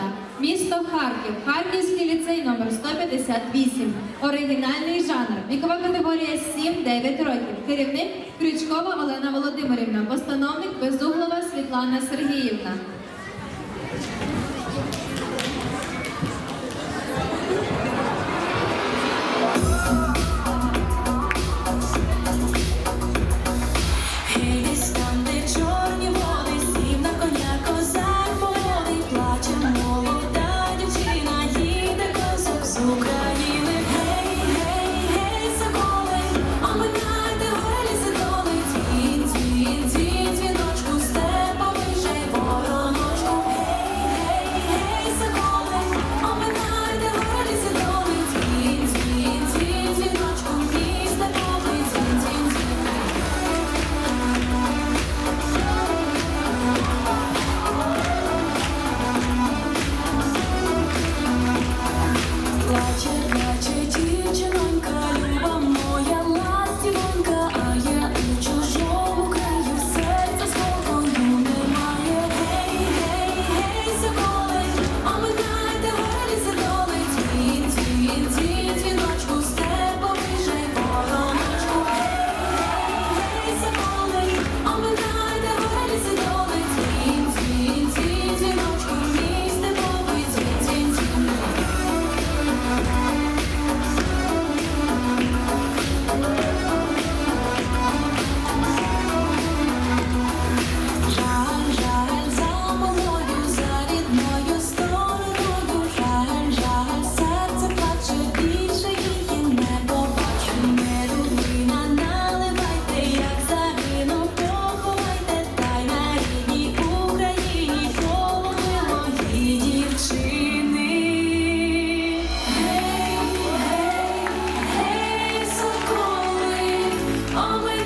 Дівчата, місто Харків, Харківський ліцей номер 158. Оригінальний жанр. Вікова категорія 7-9 років. Керівник Крючкова Олена Володимирівна. Постановник Безуглова Світлана Сергіївна. always